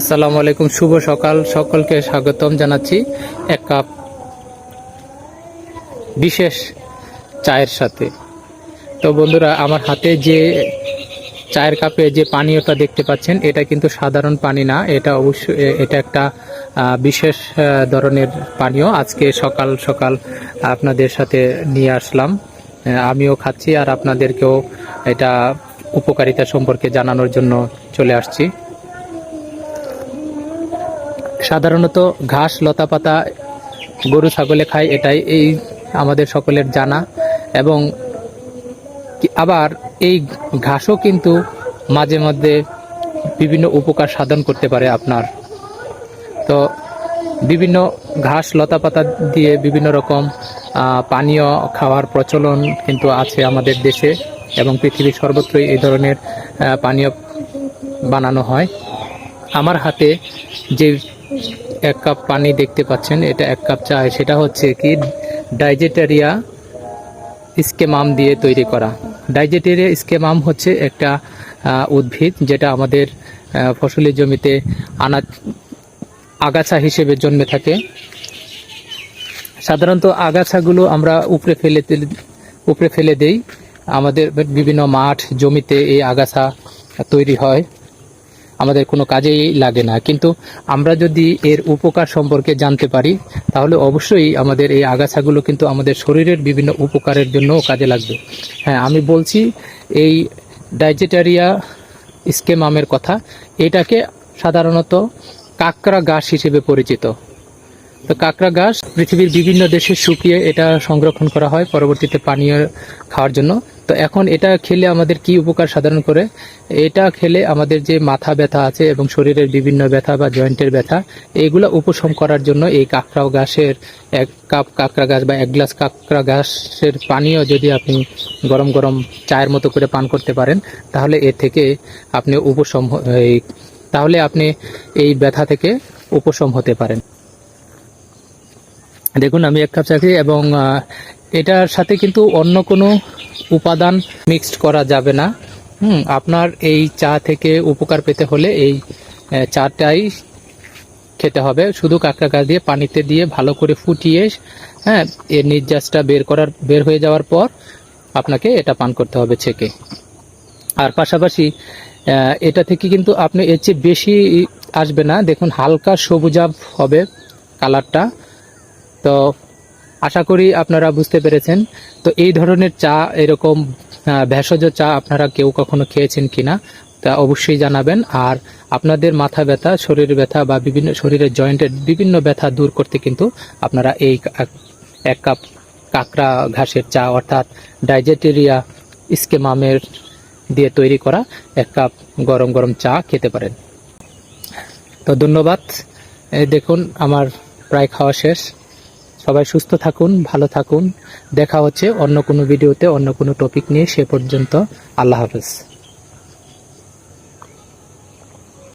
আসসালামু আলাইকুম, শুভ সকাল। সকলকে স্বাগতম জানাচ্ছি এক কাপ বিশেষ চায়ের সাথে। তো বন্ধুরা, আমার হাতে যে চায়ের কাপে যে পানীয়টা দেখতে পাচ্ছেন, এটা কিন্তু সাধারণ পানি না, এটা অবশ্যই এটা একটা বিশেষ ধরনের পানীয়। আজকে সকাল সকাল আপনাদের সাথে নিয়ে আসলাম। আমিও খাচ্ছি আর আপনাদেরকেও এটা উপকারিতা সম্পর্কে জানানোর জন্য চলে আসছি। সাধারণত ঘাস লতা পাতা গরু, ছাগলে খায়, এটাই এই আমাদের সকলের জানা। এবং আবার এই ঘাসও কিন্তু মাঝে মধ্যে বিভিন্ন উপকার সাধন করতে পারে আপনার। তো বিভিন্ন ঘাস লতা পাতা দিয়ে বিভিন্ন রকম পানীয় খাওয়ার প্রচলন কিন্তু আছে আমাদের দেশে এবং পৃথিবীর সর্বত্রই এই ধরনের পানীয় বানানো হয়। আমার হাতে যে এক কাপ পানি দেখতে পাচ্ছেন এটা এক কাপ চা। সেটা হচ্ছে কি ডাইজেটেরিয়া স্কেমাম দিয়ে তৈরি করা। ডাইজেটেরিয়া স্কেমাম হচ্ছে একটা উদ্ভিদ যেটা আমাদের আহ, ফসলি জমিতে আনা আগাছা হিসেবে জন্মে থাকে। সাধারণত আগাছাগুলো আমরা উপরে ফেলে উপরে ফেলে দেই। আমাদের বিভিন্ন মাঠ জমিতে এই আগাছা তৈরি হয়। আমাদের কোনো কাজেই লাগে না। কিন্তু আমরা যদি এর উপকার সম্পর্কে জানতে পারি, তাহলে অবশ্যই আমাদের এই আগাছাগুলো কিন্তু আমাদের শরীরের বিভিন্ন উপকারের জন্যও কাজে লাগবে। হ্যাঁ আমি বলছি এই ডাইজেটারিয়া স্কেমামের কথা, এটাকে সাধারণত কাকড়া গাছ হিসেবে পরিচিত। তো কাঁকড়া গাছ পৃথিবীর বিভিন্ন দেশে শুকিয়ে এটা সংরক্ষণ করা হয় পরবর্তীতে পানীয় খাওয়ার জন্য। তো এখন এটা খেলে আমাদের কি উপকার সাধারণ করে? এটা খেলে আমাদের যে মাথা ব্যথা আছে এবং শরীরের বিভিন্ন ব্যথা বা জয়েন্টের ব্যথা, এগুলো উপশম করার জন্য এই কাঁকড়া গাছের এক কাপ কাঁকড়া গাছ বা এক গ্লাস কাঁকড়া গাছের পানীয় যদি আপনি গরম গরম চায়ের মতো করে পান করতে পারেন, তাহলে এর থেকে আপনি উপশম এই, তাহলে আপনি এই ব্যথা থেকে উপশম হতে পারেন। দেখুন, আমি এক কাপ চা এবং এটার সাথে কিন্তু অন্য কোনো উপাদান মিক্সড করা যাবে না। হুম, আপনার এই চা থেকে উপকার পেতে হলে এই চাটাই খেতে হবে। শুধু কাঁকড়া দিয়ে, পানিতে দিয়ে ভালো করে ফুটিয়ে হ্যাঁ এর নির্যাসটা বের করার, বের হয়ে যাওয়ার পর আপনাকে এটা পান করতে হবে ছেঁকে। আর পাশাপাশি এটা থেকে কিন্তু আপনি এর চেয়ে বেশি আসবে না। দেখুন, হালকা সবুজাব হবে কালারটা। তো আশা করি আপনারা বুঝতে পেরেছেন। তো এই ধরনের চা, এরকম ভেষজ চা আপনারা কেউ কখনো খেয়েছেন কিনা, তা অবশ্যই জানাবেন। আর আপনাদের মাথা ব্যথা, শরীর ব্যথা বা বিভিন্ন শরীরের জয়েন্টের বিভিন্ন ব্যথা দূর করতে কিন্তু আপনারা এই এক কাপ কাঁকড়া ঘাসের চা অর্থাৎ ডাইজেটেরিয়া স্কেমামের দিয়ে তৈরি করা এক কাপ গরম গরম চা খেতে পারেন। তো ধন্যবাদ। দেখুন, আমার প্রায় খাওয়া শেষ। সবাই সুস্থ থাকুন, ভালো থাকুন। দেখা হচ্ছে অন্য কোনো ভিডিওতে, অন্য কোনো টপিক নিয়ে। সে পর্যন্ত আল্লাহ হাফেজ।